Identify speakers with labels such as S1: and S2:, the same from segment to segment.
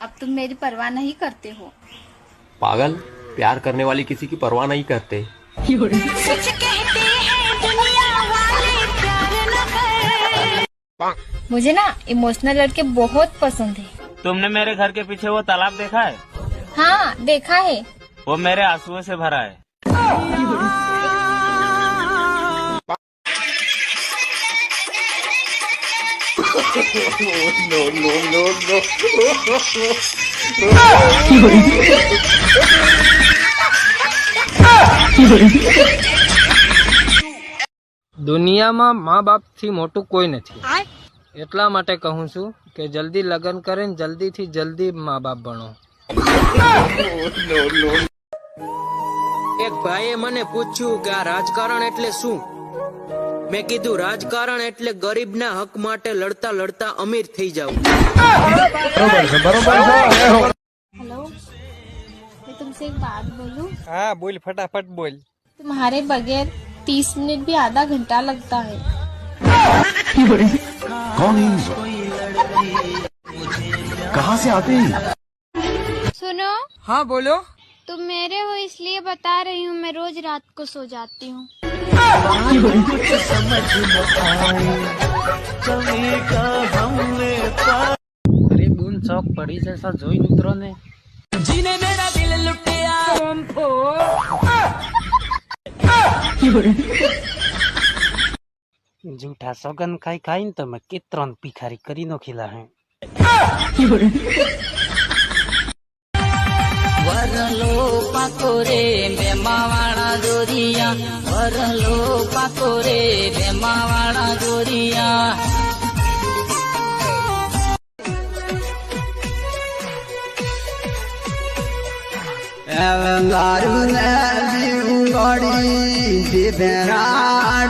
S1: अब तुम मेरी परवाह नहीं करते हो।
S2: पागल प्यार करने वाली किसी की परवाह नहीं करते।
S1: मुझे ना इमोशनल लड़के बहुत पसंद है।
S3: तुमने मेरे घर के पीछे वो तालाब देखा है?
S1: हाँ देखा है।
S3: वो मेरे आंसुओं से भरा है।
S4: દુનિયામાં મા બાપથી મોટું કોઈ નથી. એટલા માટે કહું છું કે જલ્દી લગ્ન કરીને જલ્દીથી જલ્દી મા બાપ બનો. એક ભાઈએ મને પૂછ્યું કે આ રાજકારણ એટલે શું? મેં કીધું રાજકારણ એટલે ગરીબના હક માટે લડતા લડતા અમીર થઈ જાવ
S1: हेलो मैं तुमसे एक बात बोलूं
S4: હા બોલ ફટાફટ બોલ
S1: तुम्हारे बगैर तीस मिनट भी आधा घंटा लगता है
S5: कौन है ये लोग? कहाँ से आते हैं
S6: सुनो
S4: હા બોલો
S6: तुम मेरे हो इसलिए बता रही हूँ मैं रोज रात को सो जाती हूँ
S4: અરે બૂન ચોક પડી જશા, જોઈ મિત્રો ને. જીને મેરા દિલ લુટિયા જૂઠા સોગન ખાઈ ખાઈને તમે કેત્રણ પીખારી કરી નો ખીલા હે. વરલો પાકો રે રલો પાકો રે ભેમાવાળા
S1: ગોરિયા દારૂ ને જીવ ગોડી જે ભેરાડ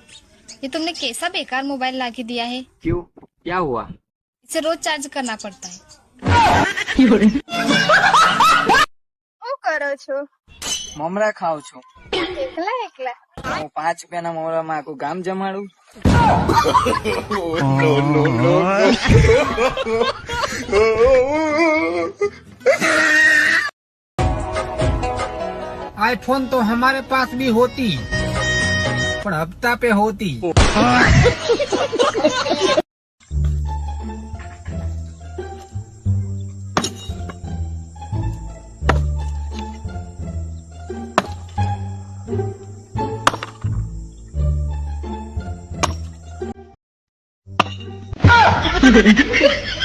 S1: ये तुमने कैसा बेकार मोबाइल ला के दिया है
S4: क्यों क्या हुआ
S1: इसे रोज चार्ज करना पड़ता है
S6: શું કરો છો
S4: મમરા ખાઉં છું
S6: એકલા એકલા
S4: હું પાંચ રૂપિયાના મમરામાં આખું ગામ જમાડું आईफोन तो हमारे पास भी होती પણ હપ્તા પે હોતી Ha ha ha!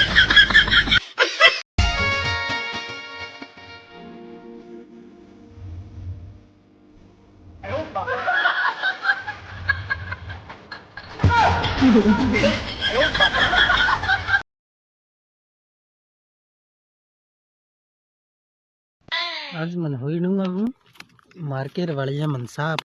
S4: आज मन हुई डूंगा हूँ मार्केट वाले मन साहब